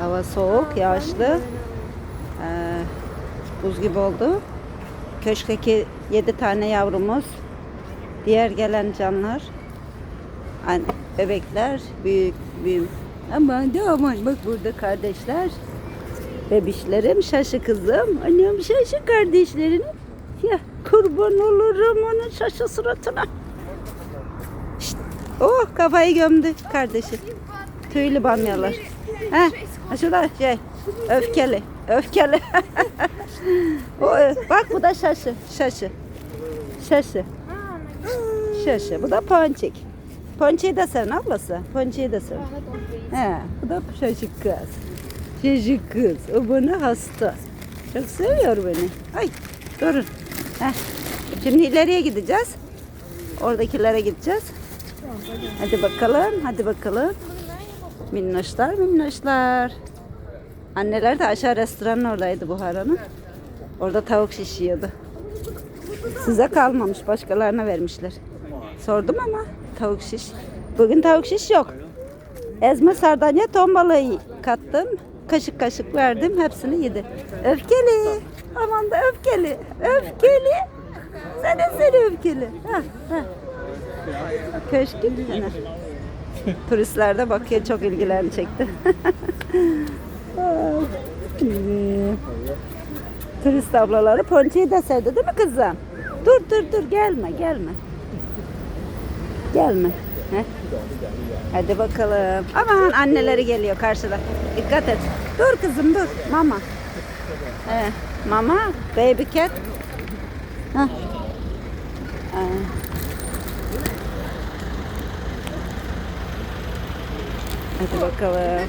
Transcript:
Hava soğuk, yağışlı. Ee, buz gibi oldu. Köşkteki yedi tane yavrumuz. Diğer gelen canlar. Anne, bebekler, büyük, büyük. Aman de aman bak burada kardeşler. Bebişlerim, şaşı kızım. Annem şaşı kardeşlerin. Ya kurban olurum onun şaşı suratına. Şşt. Oh kafayı gömdü kardeşi. Tüylü bamyalar. Ha şurada şey öfkeli. Öfkeli. o, ö- bak bu da şaşı. Şaşı. Şaşı. Şaşı. Bu da ponçik. Ponçiği de sen ablası. Ponçiği de sen. He, bu da şaşı kız. Şaşı kız. O bana hasta. Çok seviyor beni. Ay durun. Heh. Şimdi ileriye gideceğiz. Oradakilere gideceğiz. Hadi bakalım, hadi bakalım. Minnoşlar, minnoşlar. Anneler de aşağı restoranın oradaydı Buhara'nın. Orada tavuk şiş yiyordu. Size kalmamış, başkalarına vermişler. Sordum ama tavuk şiş. Bugün tavuk şiş yok. Ezme sardalya ton balığı kattım. Kaşık kaşık verdim. Hepsini yedi. Öfkeli. Aman da öfkeli. Öfkeli. Sen de seni öfkeli. Ha, ha. Köşkün. Hani. Turistler de bakıyor çok ilgilerini çekti. Turist ablaları ponçiyi de sevdi değil mi kızım? Dur dur dur gelme gelme. Gelme. Heh. Hadi bakalım. Aman anneleri geliyor karşıda. Dikkat et. Dur kızım dur. Mama. Ee, mama. Baby cat. Ee. Hadi bakalım.